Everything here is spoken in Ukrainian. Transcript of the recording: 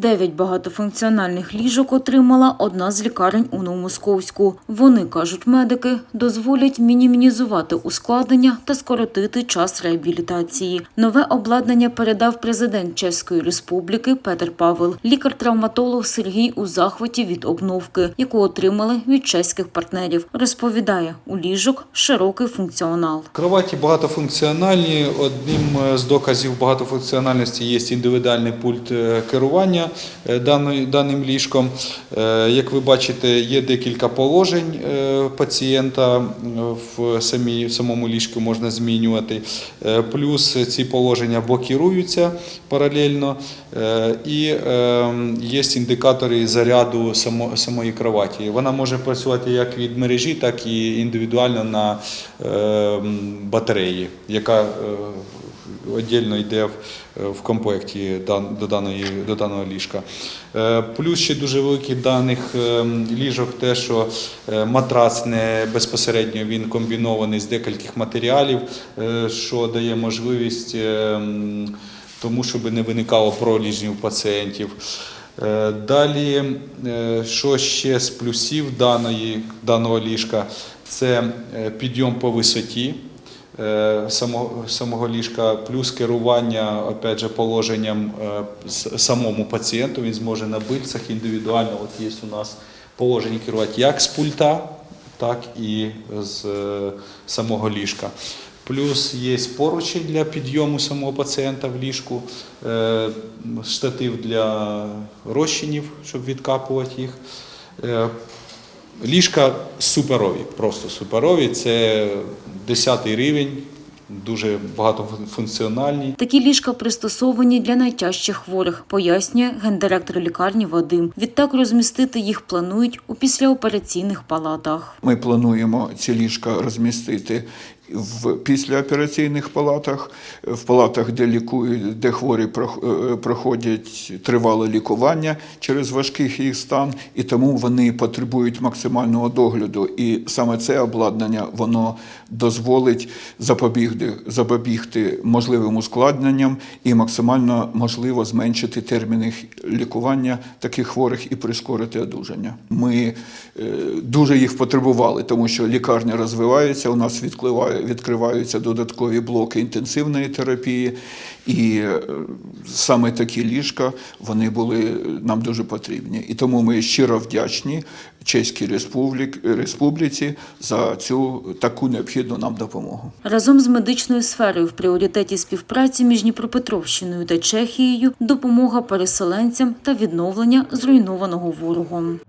Дев'ять багатофункціональних ліжок отримала одна з лікарень у Новомосковську. Вони, кажуть медики, дозволять мінімізувати ускладнення та скоротити час реабілітації. Нове обладнання передав президент Чеської Республіки Петер Павел. Лікар-травматолог Сергій у захваті від обновки, яку отримали від чеських партнерів. Розповідає, у ліжок широкий функціонал. Кроваті багатофункціональні. Одним з доказів багатофункціональності є індивідуальний пульт е, керування е, даним ліжком. Е, Як ви бачите, є декілька положень е, пацієнта в самій- в самому ліжку можна змінювати. Плюс ці положення блокіруються паралельно. І є індикатори заряду само- самої кроваті. Вона може працювати як від мережі, так і індивідуально на батареї, яка віддільно йде в, в комплекті до, даної, до даного ліжка. Е, Плюс ще дуже великий даних е, ліжок те, що е, матрац не безпосередньо він комбінований з декількох матеріалів, е, що дає можливість е, тому, щоб не виникало проліжнів пацієнтів. Е, Далі, е, що ще з плюсів даної, даного ліжка, це е, підйом по висоті е, самого, самого ліжка, плюс керування опять же, положенням е, самому пацієнту. Він зможе на бильцях індивідуально. От є у нас положення керувати як з пульта, так і з е, самого ліжка. Плюс є поручень для підйому самого пацієнта в ліжку, е, штатив для розчинів, щоб відкапувати їх. Ліжка суперові, просто суперові. Це 10 рівень, дуже багатофункціональні. Такі ліжка пристосовані для найтяжчих хворих, пояснює гендиректор лікарні Вадим. Відтак розмістити їх планують у післяопераційних палатах. Ми плануємо ці ліжка розмістити в післяопераційних палатах, в палатах, де лікують, де хворі е, проходять тривале лікування через важкий їх стан, і тому вони потребують максимального догляду. І саме це обладнання воно дозволить запобігти, запобігти можливим ускладненням і максимально можливо зменшити терміни лікування таких хворих і прискорити одужання. Ми е, дуже їх потребували, тому що лікарня розвивається. У нас відкриває- відкриваються додаткові блоки інтенсивної терапії, і е, саме такі ліжка вони були нам дуже потрібні. І тому ми щиро вдячні Чеській Республік- Республіці за цю таку необхідну нам допомогу. Разом з медичною сферою в пріоритеті співпраці між Дніпропетровщиною та Чехією допомога переселенцям та відновлення зруйнованого ворогом.